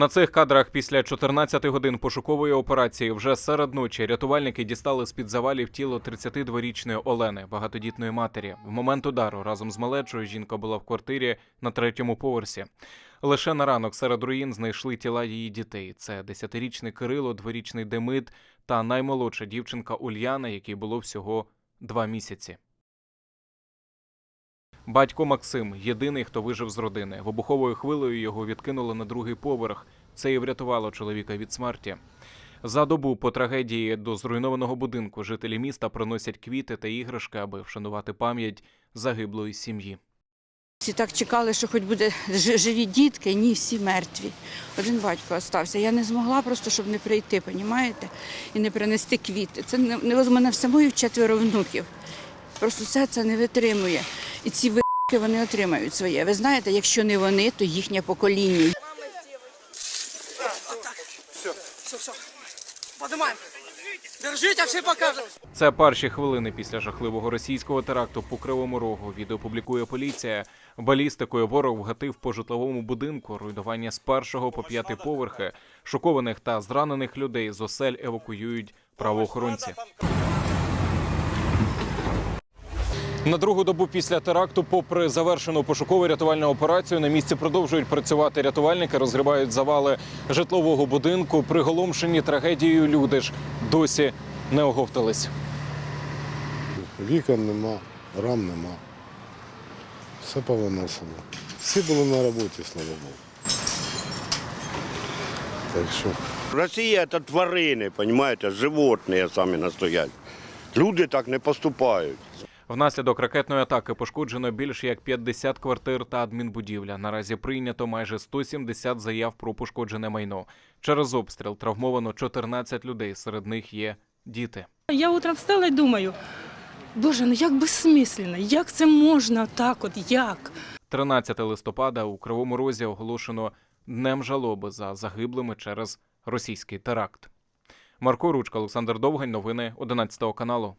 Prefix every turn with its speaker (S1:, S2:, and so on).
S1: На цих кадрах після 14 годин пошукової операції вже серед ночі рятувальники дістали з-під завалів тіло 32-річної Олени, багатодітної матері. В момент удару разом з малечою жінка була в квартирі на третьому поверсі. Лише на ранок серед руїн знайшли тіла її дітей. Це 10-річний Кирило, 2-річний Демид та наймолодша дівчинка Ульяна, якій було всього два місяці. Батько Максим єдиний, хто вижив з родини. Вибуховою хвилею його відкинуло на другий поверх. Це і врятувало чоловіка від смерті. За добу по трагедії до зруйнованого будинку жителі міста приносять квіти та іграшки, аби вшанувати пам'ять загиблої сім'ї.
S2: Всі так чекали, що хоч буде живі дітки, ні, всі мертві. Один батько остався. Я не змогла просто, щоб не прийти, понімаєте, і не принести квіти. Це не, не в мене в самої четверо внуків. Просто все це не витримує. І ці ви**ки вони отримають своє. Ви знаєте, якщо не вони, то їхнє покоління.
S3: Все. Поднимаем. Держите, все покажем.
S1: Це перші хвилини після жахливого російського теракту по Кривому Рогу. Відео публікує поліція. Балістикою ворог вгатив по житловому будинку. Руйнування з першого по п'ятий поверхи. Шокованих та зранених людей з осель евакуюють правоохоронці. На другу добу після теракту, попри завершену пошукову рятувальну операцію, на місці продовжують працювати рятувальники, розгрібають завали житлового будинку. Приголомшені трагедією люди ж досі не оговтались.
S4: Вікон нема, рам нема. Все повиносило. Всі були на роботі, слава Богу. Так що
S5: Росія це тварини, розумієте, животні самі настоять. Люди так не поступають.
S1: Внаслідок ракетної атаки пошкоджено більше як 50 квартир та адмінбудівля. Наразі прийнято майже 170 заяв про пошкоджене майно. Через обстріл травмовано 14 людей. Серед них є діти.
S6: Я утром встала і думаю, боже, ну як безсмисленно, як це можна так от, як?
S1: 13 листопада у Кривому Розі оголошено днем жалоби за загиблими через російський теракт. Марко Ручка, Олександр Довгань. Новини 11 каналу.